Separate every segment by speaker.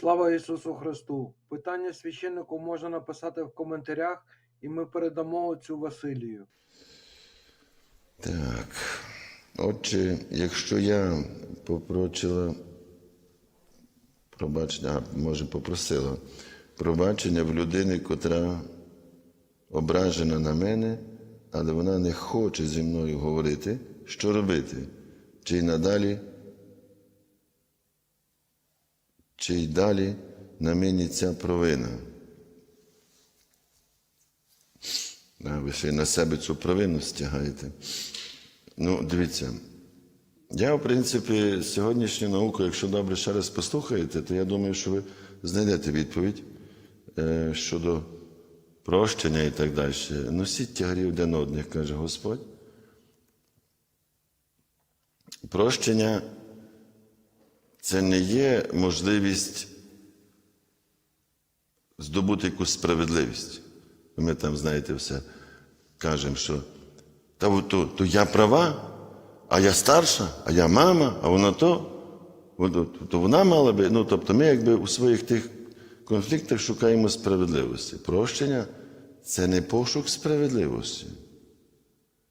Speaker 1: Слава Ісусу Христу! Питання священнику можна написати в коментарях, і ми передамо цю Василію.
Speaker 2: Так. Отже, якщо я попрочила пробачення, а може попросила пробачення в людини, котра ображена на мене, але вона не хоче зі мною говорити, що робити? Чи й надалі, чи й далі на мені ця провина? Ви ще й на себе цю провину стягаєте. Ну, дивіться. Я, в принципі, сьогоднішню науку, якщо добре ще раз послухаєте, то я думаю, що ви знайдете відповідь е, щодо прощення і так далі. Носіть тягарі один одних, каже Господь. Прощення це не є можливість здобути якусь справедливість. Ми там, знаєте, все кажемо, що та то, то я права, а я старша, а я мама, а вона то, то, вона мала би. Ну, тобто ми якби у своїх тих конфліктах шукаємо справедливості. Прощення це не пошук справедливості,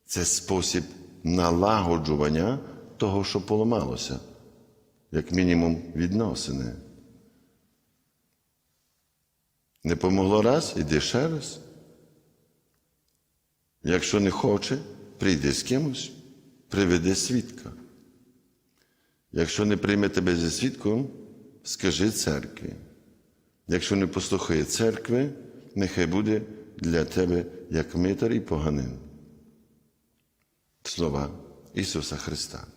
Speaker 2: це спосіб налагоджування того, що поламалося, як мінімум відносини. Не помогло раз, іди ще раз. Якщо не хоче, прийди з кимось, приведи свідка. Якщо не прийме тебе зі свідком, скажи церкві. Якщо не послухає церкви, нехай буде для тебе як митар і поганин. Слова Ісуса Христа.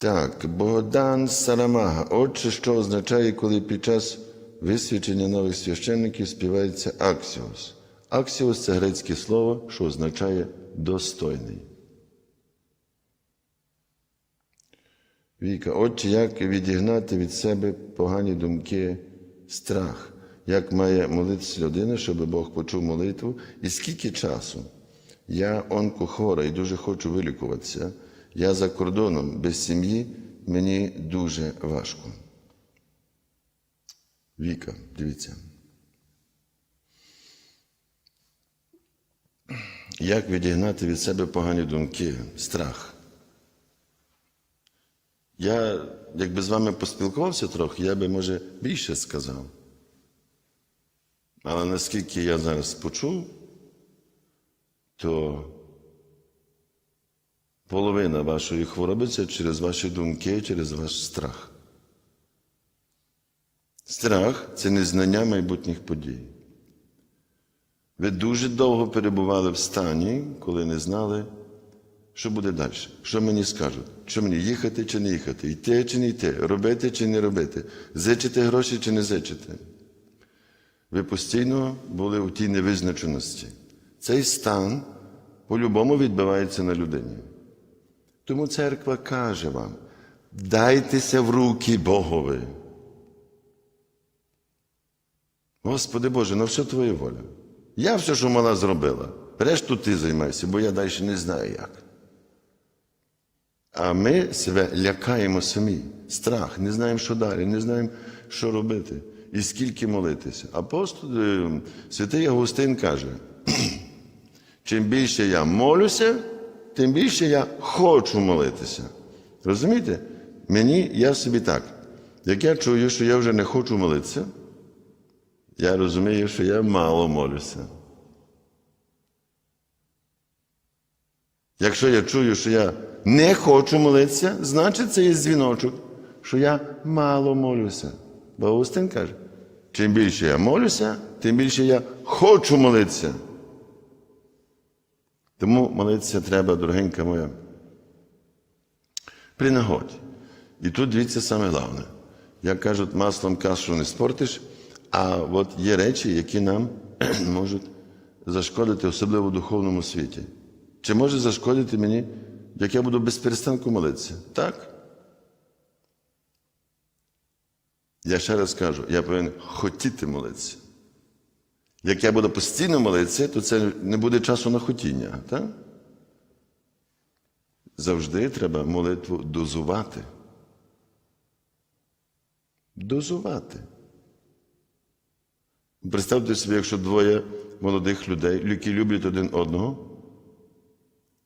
Speaker 2: Так, Богдан Сарамага. Отже, що означає, коли під час висвячення нових священників співається аксіос. Аксіос це грецьке слово, що означає достойний. Віка, отже, як відігнати від себе погані думки, страх, як має молитися людина, щоб Бог почув молитву, і скільки часу? Я онкохвора і дуже хочу вилікуватися. Я за кордоном без сім'ї, мені дуже важко. Віка, дивіться. Як відігнати від себе погані думки, страх? Я, якби з вами поспілкувався трохи, я би, може, більше сказав. Але наскільки я зараз почув, то половина вашої хвороби це через ваші думки, через ваш страх. Страх це незнання майбутніх подій. Ви дуже довго перебували в стані, коли не знали, що буде далі, що мені скажуть, що мені їхати чи не їхати, йти чи не йти, робити чи не робити, зичити гроші чи не зичити. Ви постійно були у тій невизначеності. Цей стан по-любому відбивається на людині. Тому церква каже вам: дайтеся в руки Богові. Господи Боже, на все Твоя воля. Я все, що мала, зробила. Решту ти займайся, бо я далі не знаю як. А ми себе лякаємо самі. Страх, не знаємо, що далі, не знаємо, що робити і скільки молитися. Апостол е, святий Августин каже: чим більше я молюся, тим більше я хочу молитися. Розумієте? Мені я собі так. Як я чую, що я вже не хочу молитися, я розумію, що я мало молюся. Якщо я чую, що я не хочу молитися, значить це є дзвіночок, що я мало молюся. Бо Августин каже, чим більше я молюся, тим більше я хочу молитися. Тому молитися треба, дорогенька моя, при нагоді. І тут дивіться саме головне. Як кажуть, маслом кашу не спортиш, а от є речі, які нам можуть зашкодити, особливо в духовному світі. Чи може зашкодити мені, як я буду без перестанку молитися? Так. Я ще раз кажу, я повинен хотіти молитися. Як я буду постійно молитися, то це не буде часу на хотіння. Так? Завжди треба молитву дозувати. Дозувати. Представте собі, якщо двоє молодих людей, які люблять один одного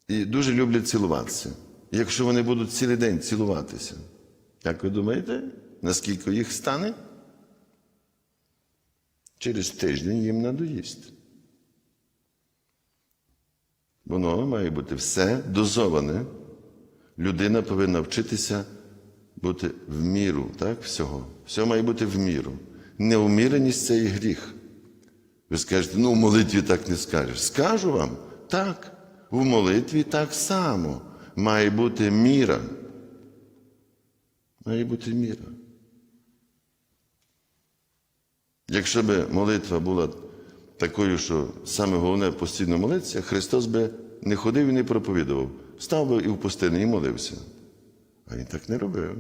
Speaker 2: і дуже люблять цілуватися. Якщо вони будуть цілий день цілуватися, як ви думаєте, наскільки їх стане? Через тиждень їм надоїсть. Воно має бути все дозоване. Людина повинна вчитися бути в міру, так, всього. Все має бути в міру. Неуміреність це і гріх. Ви скажете, ну в молитві так не скажеш. Скажу вам, так, в молитві так само має бути міра. Має бути міра. Якщо б молитва була такою, що саме головне постійно молитися, Христос би не ходив і не проповідував. Став би і в пустині і молився. А він так не робив.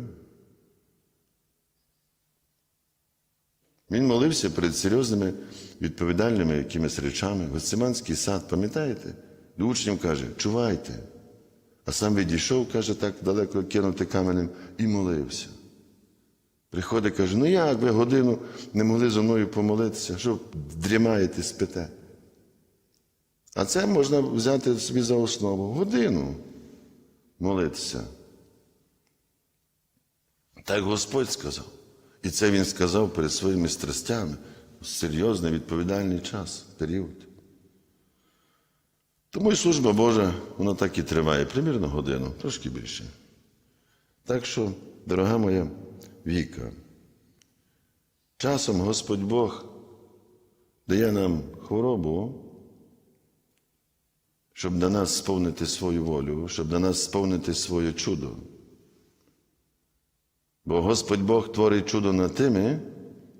Speaker 2: Він молився перед серйозними відповідальними якимись речами. Гостиманський сад, пам'ятаєте? До учнів каже, чувайте. А сам відійшов, каже, так далеко кинути каменем і молився. Приходить, каже, ну як ви годину не могли зо мною помолитися, що дрімаєте, спите. А це можна взяти собі за основу. Годину молитися. Так Господь сказав. І це Він сказав перед своїми страстями. Серйозний відповідальний час, період. Тому і служба Божа, вона так і триває, примірно годину, трошки більше. Так що, дорога моя Віка, часом Господь Бог дає нам хворобу, щоб на нас сповнити свою волю, щоб на нас сповнити своє чудо. Бо Господь Бог творить чудо над тими,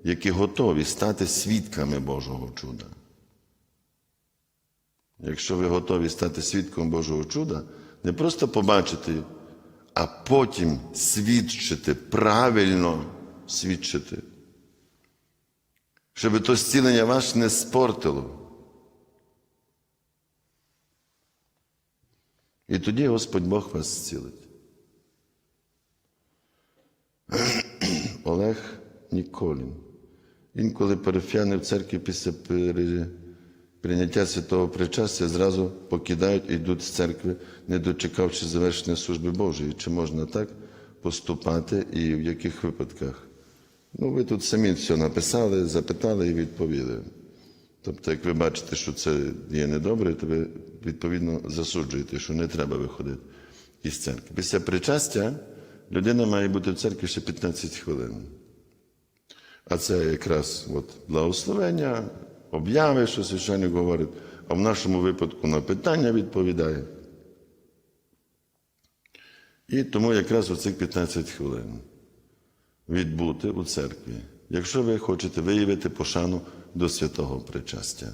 Speaker 2: які готові стати свідками Божого чуда. Якщо ви готові стати свідком Божого чуда, не просто побачити, а потім свідчити, правильно свідчити, щоб то зцілення вас не спортило. І тоді Господь Бог вас зцілить. Олег Ніколін. Інколи парафіяни в церкві після прийняття святого причастя зразу покидають і йдуть з церкви, не дочекавши завершення служби Божої. Чи можна так поступати і в яких випадках? Ну, ви тут самі все написали, запитали і відповіли. Тобто, як ви бачите, що це є недобре, то ви відповідно засуджуєте, що не треба виходити із церкви. Після причастя людина має бути в церкві ще 15 хвилин. А це якраз от благословення, обяви, що священник говорить, а в нашому випадку на питання відповідає. І тому якраз оцих 15 хвилин відбути у церкві, якщо ви хочете виявити пошану до святого причастя.